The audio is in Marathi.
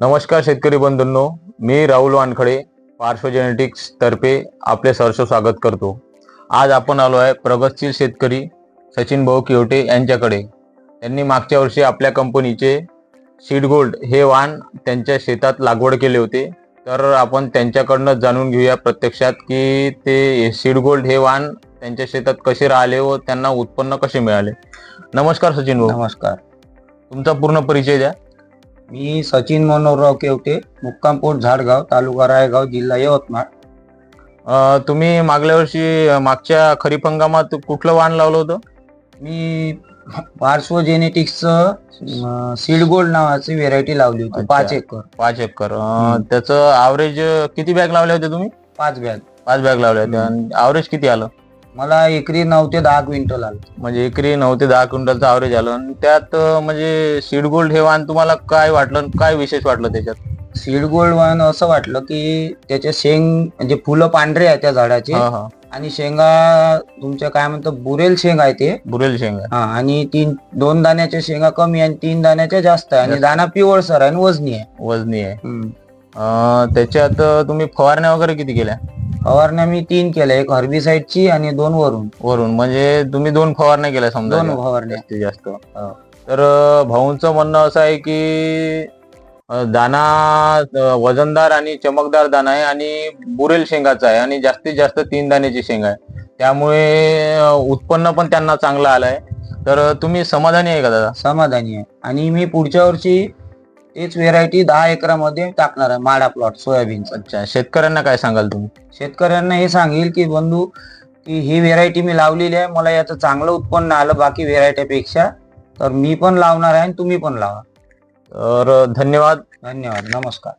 नमस्कार शेतकरी बंधूंनो मी राहुल वानखडे पार्श्व जेनेटिक्स तर्फे आपले सहर्ष स्वागत करतो. आज आपण आलो आहे प्रगतशील शेतकरी सचिन भाऊ किवटे यांच्याकडे. त्यांनी मागच्या वर्षी आपल्या कंपनीचे सीड गोल्ड हे वाण त्यांच्या शेतात लागवड केले होते. तर आपण त्यांच्याकडनं जाणून घेऊया प्रत्यक्षात की ते सीड गोल्ड हे वाण त्यांच्या शेतात कसे राहिले व त्यांना उत्पन्न कसे मिळाले. नमस्कार सचिन भाऊ. नमस्कार. तुमचा पूर्ण परिचय द्या. मी सचिन मनोहरराव केवटे मुक्कामपोट झाडगाव तालुका रायगाव जिल्हा यवतमाळ. अ, तुम्ही मागल्या वर्षी अ, मागच्या खरीप हंगामात कुठलं वाण लावलं होतं? मी पार्श्व जेनेटिक्सचं सीड गोल्ड नावाची व्हेरायटी लावली होती अच्छा. पाच एकर. पाच एकर. अ, हम्म. त्याचं ॲव्हरेज किती बॅग लावले होते तुम्ही? पाच बॅग. पाच बॅग लावले होते हम्म. आणि ॲव्हरेज किती आलं? मला एकरी नऊ ते दहा क्विंटल आलं. म्हणजे एकरी नऊ ते दहा क्विंटलचं ॲव्हरेज आलं. आणि त्यात अ, म्हणजे सीड गोल्ड हे वाण तुम्हाला काय वाटलं आणि काय विशेष वाटलं त्याच्यात? सीड गोल्ड वाहन असं वाटलं की त्याचे शेंग म्हणजे फुलं पांढरे आहे त्या झाडाचे. हा हा. आणि शेंगा तुमच्या काय म्हणतात बुरेल शेंग आहे ते. बुरेल शेंगा हा आणि तीन दोन दाण्याच्या शेंगा कमी आहे आणि तीन दाण्याच्या जास्त आहे. आणि जास्त. दाना पिवळसर आहे आणि वजनी आहे. वजनी आहे. हम्म. अ, त्याच्यात अ, तुम्ही फवारण्या वगैरे किती केल्या? फवारण्या मी तीन केल्या. एक हर्बिसाइडची आणि दोन वरून. वरून. म्हणजे तुम्ही दोन फवारण्या केल्या समजा दोन फवारण्या. जास्तीत जास्त. तर अ, भाऊंचं म्हणणं असं आहे की अ, दाना अ, वजनदार आणि चमकदार दाना आहे आणि बुरेल शेंगाचा आहे आणि जास्तीत जास्त तीन दाण्याची शेंग आहे. त्यामुळे अ, उत्पन्न पण त्यांना चांगलं आलं आहे तर तुम्ही समाधानी आहे का दादा? समाधानी आहे. आणि मी पुढच्या वर्षी तेच व्हेरायटी दहा एकरामध्ये टाकणार आहे माडा प्लॉट सोयाबीनचा अच्छा शेतकऱ्यांना काय सांगाल तुम्ही? शेतकऱ्यांना हे सांगेल की बंधू की ही व्हेरायटी मी लावलेली आहे. मला याचं चांगलं उत्पन्न आलं बाकी व्हेरायटीपेक्षा तर मी पण लावणार आहे आणि तुम्ही पण लावा. तर धन्यवाद. धन्यवाद. नमस्कार.